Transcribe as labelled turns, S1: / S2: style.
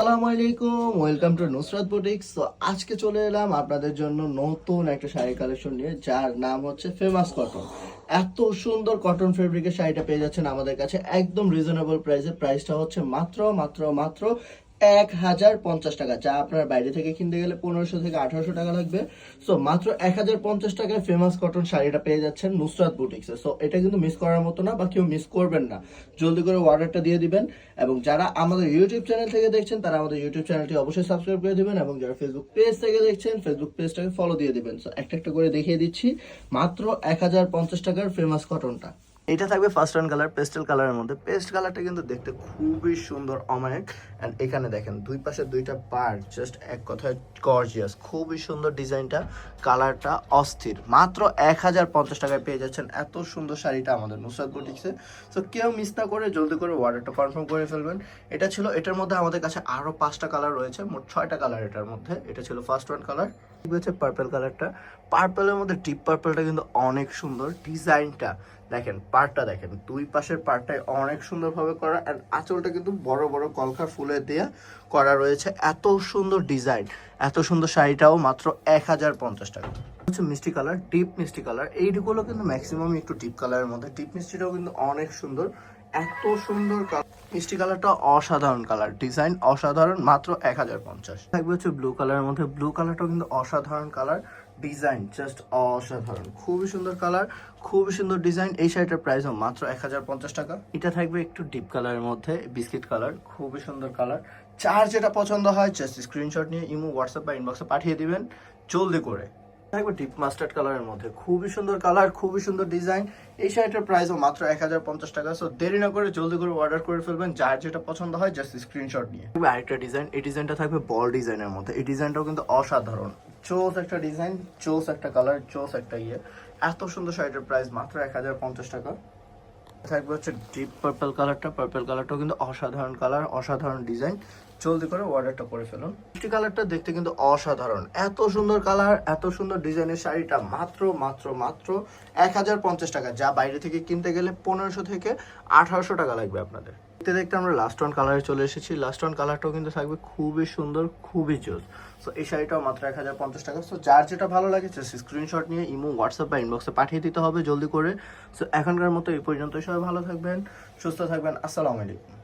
S1: আসসালামু আলাইকুম, welcome to Nusrat boutiques. তো আজকে চলে এলাম আপনাদের জন্য নতুন একটা শাড়ি কালেকশন নিয়ে, যার নাম হচ্ছে ফেমাস কটন এত সুন্দর কটন ফেব্রিকের শাড়িটা পেয়ে যাচ্ছেন আমাদের কাছে একদম রিজনেবল প্রাইসে প্রাইসটা হচ্ছে মাত্র মাত্র মাত্র এক হাজার পঞ্চাশ টাকা, যা আপনার বাইরে থেকে কিনতে গেলে পনেরোশো থেকে আঠারোশো টাকা লাগবে। সো মাত্র এক হাজার পঞ্চাশ টাকায় ফেমাস কটন শাড়িটা পেয়ে যাচ্ছেন নুসরাত বুটিক্সে সো এটা কিন্তু মিস করার মতো না বা কেউ মিস করবেন না। জলদি করে অর্ডারটা দিয়ে দিবেন এবং যারা আমাদের ইউটিউব চ্যানেল থেকে দেখছেন, তারা আমাদের ইউটিউব চ্যানেলটি অবশ্যই সাবস্ক্রাইব করে দিবেন এবং যারা ফেসবুক পেজ থেকে দেখছেন ফেসবুক পেজটাকে ফলো দিয়ে দিবেন। সো একটা একটা করে দেখিয়ে দিচ্ছি। মাত্র এক হাজার পঞ্চাশ টাকার ফেমাস কটনটা এটা থাকবে ফার্স্ট রান কালার পেস্টেল কালারের মধ্যে। পেস্ট কালারটা কিন্তু দেখতে খুবই সুন্দর অমায়িক অ্যান্ড এখানে দেখেন, দুই পাশে দুইটা পার্ট জাস্ট এক কথায় গর্জিয়াস খুবই সুন্দর ডিজাইনটা কালারটা অস্থির। মাত্র এক হাজার পঞ্চাশ টাকায় পেয়ে যাচ্ছেন। এত সুন্দর শাড়িটা আমাদের নুসরাত বুটিক্সে তো কেউ মিস না করে জলদি করে অর্ডারটা কনফার্ম করে ফেলবেন। এটা ছিল, এটার মধ্যে আমাদের কাছে আরও পাঁচটা কালার রয়েছে, মোট ছয়টা কালার এটার মধ্যে। এটা ছিল ফার্স্ট ওয়ান কালার পার্পল কালারটা পার্পলের মধ্যে ডিপ পার্পলটা কিন্তু অনেক সুন্দর। ডিজাইনটা দেখেন পার্টটা দেখেন, দুই পাশের পার্টটাই অনেক সুন্দরভাবে করা আর আঁচলটা কিন্তু বড় বড় কলকা ফুলে দিয়ে করা রয়েছে। এত সুন্দর ডিজাইন, এত সুন্দর শাড়িটাও মাত্র এক হাজার পঞ্চাশ টাকা। হচ্ছে মিষ্টি কালার, ডিপ মিষ্টি কালার, এইগুলো কিন্তু ম্যাক্সিমাম একটু ডিপ কালারের মধ্যে। ডিপ মিষ্টিটাও কিন্তু অনেক সুন্দর এত সুন্দর কালার মিষ্টি কালারটা অসাধারণ কালার ডিজাইন অসাধারণ, মাত্র এক হাজার পঞ্চাশ। থাকবে হচ্ছে ব্লু কালারের মধ্যে। ব্লু কালারটাও কিন্তু অসাধারণ কালার ডিজাইন জাস্ট অসাধারণ। খুবই সুন্দর কালার খুবই সুন্দর ডিজাইন এই শাড়িটার প্রাইসও মাত্র এক হাজার পঞ্চাশ টাকা। এটা থাকবে একটু ডিপ কালারের মধ্যে বিস্কিট কালার খুবই সুন্দর কালার চার যেটা পছন্দ হয় জাস্ট স্ক্রিনশট নিয়ে ইমো হোয়াটসঅ্যাপ বা ইনবক্সে পাঠিয়ে দিবেন। জলদি করে। থাকবে ডিপ মাস্টার্ড কালারের মধ্যে। খুবই সুন্দর কালার খুবই সুন্দর ডিজাইন এই শাড়িটার প্রাইসও মাত্র এক হাজার পঞ্চাশ টাকা সো দেরি না করে জলদি করে অর্ডার করে ফেলবেন, যার যেটা পছন্দ হয় জাস্ট স্ক্রিনশট নিয়ে। খুবই আরেকটা ডিজাইন এই ডিজাইনটা থাকবে বল ডিজাইনের মধ্যে। এই ডিজাইনটাও কিন্তু অসাধারণ। চোস একটা ডিজাইন চোস একটা কালার চোস একটা ইয়ে। এত সুন্দর শাড়িটার প্রাইস মাত্র এক হাজার পঞ্চাশ টাকা। থাকবে হচ্ছে ডিপ পার্পল কালারটা পার্পল কালারটাও কিন্তু অসাধারণ কালার অসাধারণ ডিজাইন জলদি করে অর্ডারটা করে ফেলুন। মিষ্টি কালারটা দেখতে কিন্তু অসাধারণ। এত সুন্দর কালার এত সুন্দর ডিজাইনের শাড়িটা মাত্র মাত্র মাত্র এক হাজার পঞ্চাশ টাকা। যা বাইরে থেকে কিনতে গেলে পনেরোশো থেকে আঠারোশো টাকা লাগবে আপনাদের। দেখতে দেখতে আমরা লাস্ট ওয়ান কালারে চলে এসেছি। লাস্ট ওয়ান কালারটাও কিন্তু থাকবে খুবই সুন্দর, খুবই জোস। সো এই শাড়িটাও মাত্র এক হাজার পঞ্চাশ টাকা। সো যার যেটা ভালো লাগে স্ক্রিনশট নিয়ে ইমো হোয়াটসঅ্যাপ বা ইনবক্সে পাঠিয়ে দিতে হবে জলদি করে। সো এখনকার মতো এই পর্যন্ত সবাই ভালো থাকবেন, সুস্থ থাকবেন। আসসালামু আলাইকুম।